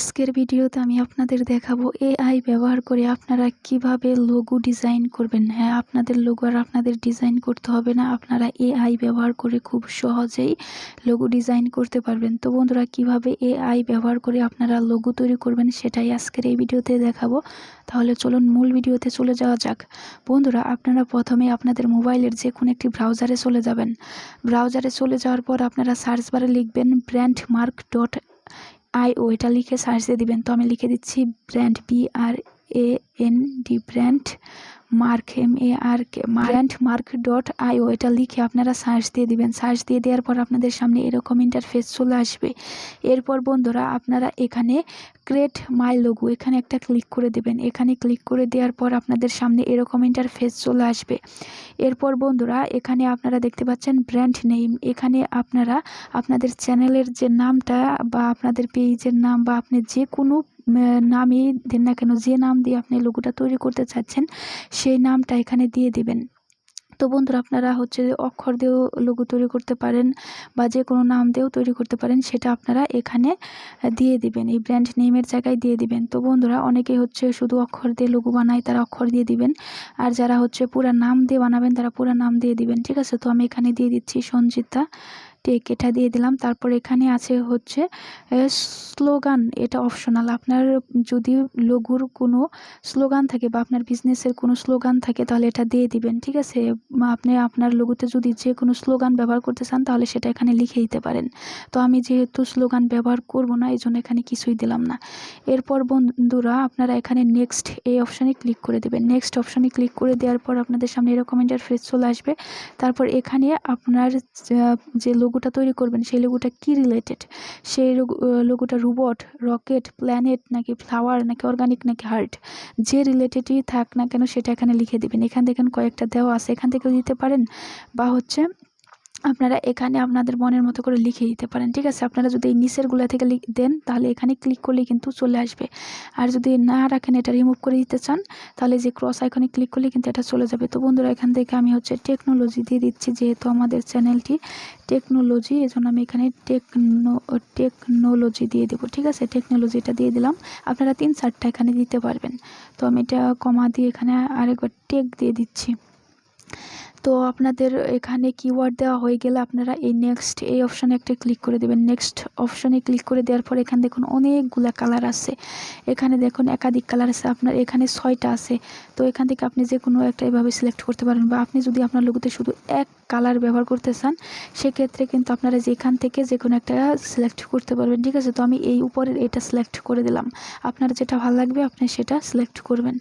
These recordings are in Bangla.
আজকের ভিডিওতে আমি আপনাদের দেখাবো এআই ব্যবহার করে আপনারা কীভাবে লোগো ডিজাইন করবেন। হ্যাঁ আপনাদের লোগো আর আপনাদের ডিজাইন করতে হবে না। আপনারা এআই ব্যবহার করে খুব সহজেই লোগো ডিজাইন করতে পারবেন। তো বন্ধুরা, কীভাবে এআই ব্যবহার করে আপনারা লোগো তৈরি করবেন সেটাই আজকের এই ভিডিওতে দেখাবো। তাহলে চলুন মূল ভিডিওতে চলে যাওয়া যাক। বন্ধুরা, আপনারা প্রথমে আপনাদের মোবাইলের যে কোনো একটি ব্রাউজারে চলে যাবেন। ব্রাউজারে চলে যাওয়ার পর আপনারা সার্চ বারে লিখবেন ব্র্যান্ড মার্ক ডট আইও এটা লিখে সার্চ দিয়ে দিবেন। তো আমি লিখে দিচ্ছি brand B R A N D brand mark M A R K brand mark dot IO এটা লিখে আপনারা সার্চ দিয়ে দিবেন। সার্চ দিয়ে দেওয়ার পর আপনাদের সামনে এরকম ইন্টারফেস চলে আসবে। এরপর বন্ধুরা, আপনারা এখানে ক্রিয়েট মাই লোগো এখানে একটা ক্লিক করে দেবেন। এখানে ক্লিক করে দেওয়ার পর আপনাদের সামনে এরকম ইন্টারফেস চলে আসবে। এরপর বন্ধুরা, এখানে আপনারা দেখতে পাচ্ছেন ব্র্যান্ড নেম এখানে আপনারা আপনাদের চ্যানেলের যে নামটা বা আপনাদের পেজের নাম বা আপনি যে কোনো নামই দেন না কেন, যে নাম দিয়ে আপনি লোগোটা তৈরি করতে চাচ্ছেন, সেই নামটা এখানে দিয়ে দিবেন। তো বন্ধুরা, আপনারা হচ্ছে অক্ষর দিয়েও লোগো তৈরি করতে পারেন বা যে কোনো নাম দিয়েও তৈরি করতে পারেন, সেটা আপনারা এখানে দিয়ে দিবেন, এই ব্র্যান্ড নেমের জায়গায় দিয়ে দিবেন। তো বন্ধুরা অনেকে হচ্ছে শুধু অক্ষর দিয়ে লোগো বানায়, তারা অক্ষর দিয়ে দিবেন। আর যারা হচ্ছে পুরা নাম দিয়ে বানাবেন, তারা পুরা নাম দিয়ে দিবেন, ঠিক আছে? তো আমি এখানে দিয়ে দিচ্ছি সঞ্জিতা এটা দিয়ে দিলাম। তারপর এখানে আছে হচ্ছে স্লোগান। এটা অপশনাল আপনার যদি লোগোর কোনো স্লোগান থাকে বা আপনার বিজনেসের কোনো স্লোগান থাকে, তাহলে এটা দিয়ে দিবেন, ঠিক আছে? আপনি আপনার লোগোতে যদি যে কোনো স্লোগান ব্যবহার করতে চান, তাহলে সেটা এখানে লিখে দিতে পারেন। তো আমি যেহেতু স্লোগান ব্যবহার করব না এই জন্য এখানে কিছুই দিলাম না। এরপর বন্ধুরা, আপনারা এখানে নেক্সট এই অপশানে ক্লিক করে দেবেন। নেক্সট অপশানে ক্লিক করে দেওয়ার পর আপনাদের সামনে এরকম ইন্টারফেস চলে আসবে। তারপর এখানে আপনার যা- যে লোগোটা তৈরি করবেন, সেই লোগোটা কি রিলেটেড সেই লোগোটা রোবট রকেট প্ল্যানেট নাকি ফ্লাওয়ার নাকি অর্গানিক নাকি হার্ট যে রিলেটেডই থাক না কেন সেটা এখানে লিখে দেবেন। এখান থেকে কয়েকটা দেওয়া আছে। এখান থেকেও দিতে পারেন। বা হচ্ছে আপনারা এখানে আপনাদের মনের মতো করে লিখে দিতে পারেন, ঠিক আছে? আপনারা যদি এই নিচেরগুলো থেকে দেন তাহলে এখানে ক্লিক করলেই কিন্তু চলে আসবে। আর যদি না রাখেন এটা রিমুভ করে দিতে চান, তাহলে যে ক্রস আইকনে ক্লিক করলে কিন্তু এটা চলে যাবে। তো বন্ধুরা, এখান থেকে আমি হচ্ছে টেকনোলজি দিয়ে দিচ্ছি, যেহেতু আমাদের চ্যানেলটি টেকনোলজি এজন্য আমি এখানে টেকনো টেকনোলজি দিয়ে দেবো, ঠিক আছে? টেকনোলজিটা দিয়ে দিলাম। আপনারা তিন চারটা এখানে দিতে পারবেন। তো আমি এটা কমা দিয়ে এখানে আরেকবার টেক দিয়ে দিচ্ছি। তো আপনাদের এখানে কিওয়ার্ড দেওয়া হয়ে গেলে আপনারা এই নেক্সট এই অপশানে একটা ক্লিক করে দেবেন। নেক্সট অপশানে ক্লিক করে দেওয়ার পর এখানে দেখুন অনেকগুলা কালার আছে। এখানে দেখুন একাধিক কালার আছে। আপনার এখানে ছয়টা আছে। তো এখান থেকে আপনি যে কোনো একটা এভাবে সিলেক্ট করতে পারেন বা আপনি যদি আপনার লোগোতে শুধু এক কালার ব্যবহার করতে চান, সেক্ষেত্রে কিন্তু আপনারা যেখান থেকে যে কোনো একটা সিলেক্ট করতে পারবেন। ঠিক আছে? তো আমি এই উপরের এটা সিলেক্ট করে দিলাম। আপনার যেটা ভালো লাগবে, আপনি সেটা সিলেক্ট করবেন।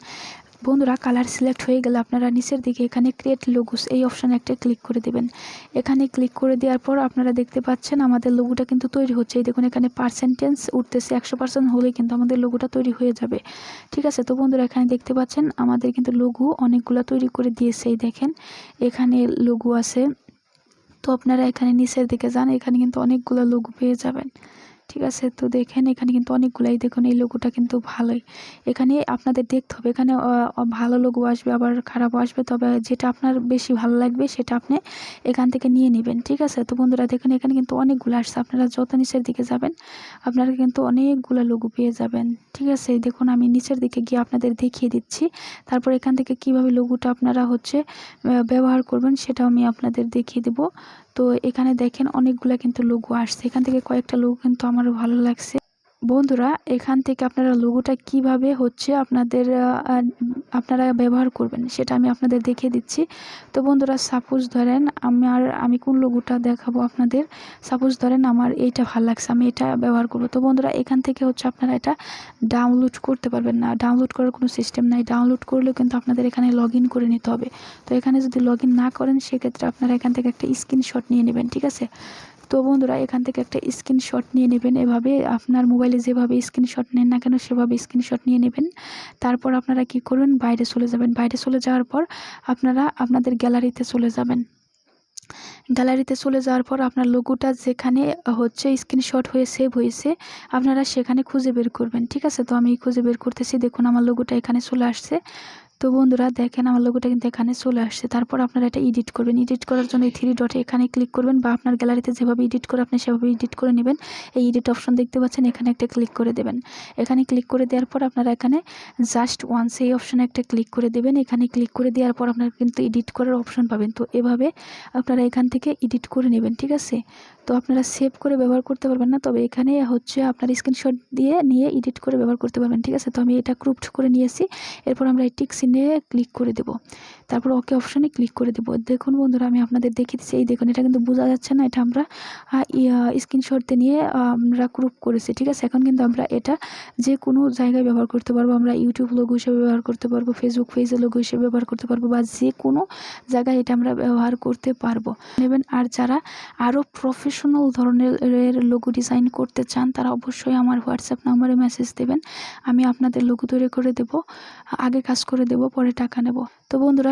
বন্ধুরা কালার সিলেক্ট হয়ে গেলে আপনারা নিচের দিকে এখানে ক্রিয়েট লোগোস এই অপশানে একটা ক্লিক করে দেবেন। এখানে ক্লিক করে দেওয়ার পর আপনারা দেখতে পাচ্ছেন আমাদের লোগোটা কিন্তু তৈরি হচ্ছে। এই দেখুন, এখানে পার্সেন্টেজ উঠতেছে, একশো পার্সেন্ট হলেই কিন্তু আমাদের লোগোটা তৈরি হয়ে যাবে। ঠিক আছে? তো বন্ধুরা, এখানে দেখতে পাচ্ছেন আমাদের কিন্তু লোগো অনেকগুলো তৈরি করে দিয়েছে। এই দেখেন, এখানে লোগো আছে। তো আপনারা এখানে নিচের দিকে যান, এখানে কিন্তু অনেকগুলো লোগো পেয়ে যাবেন। ঠিক আছে? তো দেখেন, এখানে কিন্তু অনেকগুলাই দেখুন, এই লোগোটা কিন্তু ভালোই। এখানে আপনাদের দেখতে হবে, এখানে ভালো লোগো আসবে, আবার খারাপও আসবে, তবে যেটা আপনার বেশি ভালো লাগবে, সেটা আপনি এখান থেকে নিয়ে নেবেন, ঠিক আছে? তো বন্ধুরা, দেখুন, এখানে কিন্তু অনেকগুলো আসছে, আপনারা যত নিচের দিকে যাবেন, আপনারা কিন্তু অনেকগুলো লোগো পেয়ে যাবেন, ঠিক আছে? দেখুন, আমি নিচের দিকে গিয়ে আপনাদের দেখিয়ে দিচ্ছি, তারপর এখান থেকে কীভাবে লোগোটা আপনারা হচ্ছে ব্যবহার করবেন, সেটাও আমি আপনাদের দেখিয়ে দেবো। তো এখানে দেখেন, অনেকগুলা কিন্তু লোগো আসছে, এখান থেকে কয়েকটা লোগো কিন্তু আমারও ভালো লাগছে। বন্ধুরা, এখান থেকে আপনারা লোগোটা কীভাবে হচ্ছে আপনাদের আপনারা ব্যবহার করবেন সেটা আমি আপনাদের দেখিয়ে দিচ্ছি। তো বন্ধুরা সাপোজ ধরেন আমার আমি কোন লোগোটা দেখাবো আপনাদের? সাপোজ ধরেন আমার এইটা ভালো লাগছে, আমি এটা ব্যবহার করব। তো বন্ধুরা, এখান থেকে হচ্ছে আপনারা এটা ডাউনলোড করতে পারবেন না। ডাউনলোড করার কোনো সিস্টেম নাই। ডাউনলোড করলেও কিন্তু আপনাদের এখানে লগ করে নিতে হবে। তো এখানে যদি লগ না করেন, সেক্ষেত্রে আপনারা এখান থেকে একটা স্ক্রিনশট নিয়ে নেবেন, ঠিক আছে? তো বন্ধুরা, এখান থেকে একটা স্ক্রিনশট নিয়ে নেবেন এভাবে। আপনার মোবাইলে যেভাবে স্ক্রিনশট নেন না কেন, সেভাবে স্ক্রিনশট নিয়ে নেবেন। তারপর আপনারা কি করবেন বাইরে চলে যাবেন। বাইরে চলে যাওয়ার পর আপনারা আপনাদের গ্যালারিতে চলে যাবেন। গ্যালারিতে চলে যাওয়ার পর আপনার লোগোটা যেখানে হচ্ছে স্ক্রিনশট হয়ে সেভ হয়েছে, আপনারা সেখানে খুঁজে বের করবেন। ঠিক আছে? তো আমি খুঁজে বের করতেছি। দেখুন, আমার লোগোটা এখানে চলে আসছে। তো বন্ধুরা দেখেন, আমার লোগোটা কিন্তু এখানে চলে আসছে। তারপর আপনারা এটা এডিট করবেন। এডিট করার জন্য এই থ্রি ডটে এখানে ক্লিক করবেন বা আপনার গ্যালারিতে যেভাবে এডিট করে আপনি সেভাবে এডিট করে নেবেন। এই এডিট অপশন দেখতে পাচ্ছেন, এখানে একটা ক্লিক করে দেবেন। এখানে ক্লিক করে দেওয়ার পর আপনারা এখানে জাস্ট ওয়ান্স এই অপশনে একটা ক্লিক করে দেবেন। এখানে ক্লিক করে দেওয়ার পর আপনারা কিন্তু এডিট করার অপশন পাবেন। তো এভাবে আপনারা এখান থেকে এডিট করে নেবেন, ঠিক আছে? তো আপনারা সেভ করে ব্যবহার করতে পারবেন না। তবে এখানে হচ্ছে আপনার স্ক্রিনশট দিয়ে নিয়ে এডিট করে ব্যবহার করতে পারবেন, ঠিক আছে? তো আমি এটা ক্রুপড করে নিয়েছি এরপর আমরা এই টিক চিহ্নে ক্লিক করে দেব। তারপর ওকে অপশানে ক্লিক করে দেবো। দেখুন বন্ধুরা, আমি আপনাদের দেখিয়ে দিচ্ছি এই দেখুন, এটা কিন্তু বোঝা যাচ্ছে না, এটা আমরা স্ক্রিনশট নিয়ে আমরা ক্রুপ করেছি, ঠিক আছে? এখন কিন্তু আমরা এটা যে কোনো জায়গায় ব্যবহার করতে পারব, আমরা ইউটিউব লোগো হিসেবে ব্যবহার করতে পারব ফেসবুক পেজের লোগো হিসেবে ব্যবহার করতে পারব, বা যে কোনো জায়গায় এটা আমরা ব্যবহার করতে পারব। নেবেন, আর যারা আরও প্রফেশনাল ধরনের লোগো ডিজাইন করতে চান, তারা অবশ্যই আমার হোয়াটসঅ্যাপ নাম্বারে মেসেজ দেবেন, আমি আপনাদের লোগো তৈরি করে দেব, আগে কাজ করে দেব, পরে টাকা নেব। তো বন্ধুরা